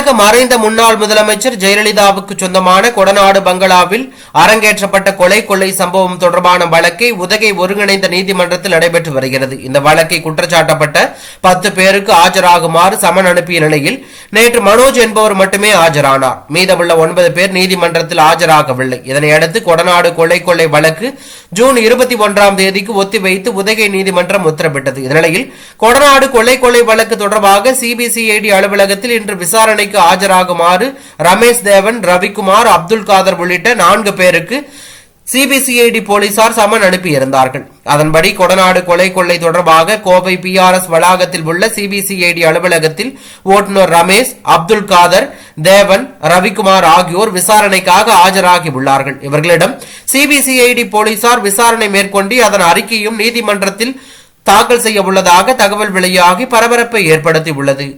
தமிழக மறைந்த முன்னாள் முதலமைச்சர் ஜெயலலிதாவுக்கு சொந்தமான கொடநாடு பங்களாவில் அரங்கேற்றப்பட்ட கொலை கொள்ளை சம்பவம் தொடர்பான வழக்கை உதகை ஒருங்கிணைந்த நீதிமன்றத்தில் நடைபெற்று வருகிறது. இந்த வழக்கை குற்றச்சாட்டப்பட்ட பத்து பேருக்கு ஆஜராகுமாறு சமன் அனுப்பிய நிலையில் நேற்று மனோஜ் என்பவர் மட்டுமே ஆஜரானார். மீதமுள்ள ஒன்பது பேர் நீதிமன்றத்தில் ஆஜராகவில்லை. இதனையடுத்து கொடநாடு கொலை கொள்ளை வழக்கு ஜூன் இருபத்தி ஒன்றாம் தேதிக்கு ஒத்திவைத்து உதகை நீதிமன்றம் உத்தரவிட்டது. இந்நிலையில் கொடநாடு கொலை கொள்ளை வழக்கு தொடர்பாக சிபிசிஐடி அலுவலகத்தில் இன்று விசாரணை விசாரணைக்கு ஆஜராகுமாறு ரமேஷ் தேவன் ரவிக்குமார் அப்துல் காதர் உள்ளிட்ட நான்கு பேருக்கு சிபிசிஐடி போலீசார் சமன் அனுப்பியிருந்தார்கள். அதன்படி கொடநாடு கொலை கொள்ளை தொடர்பாக கோவை பிஆர்எஸ் வளாகத்தில் உள்ள சிபிசிஐடி அலுவலகத்தில் ஓட்டுநர் ரமேஷ் அப்துல் காதர் தேவன் ரவிக்குமார் ஆகியோர் விசாரணைக்காக ஆஜராகி உள்ளார்கள். இவர்களிடம் சிபிசிஐடி போலீசார் விசாரணை மேற்கொண்டு அதன் அறிக்கையும் நீதிமன்றத்தில் தாக்கல் செய்ய உள்ளதாக தகவல் வெளியாகி பரபரப்பை ஏற்படுத்தி உள்ளது.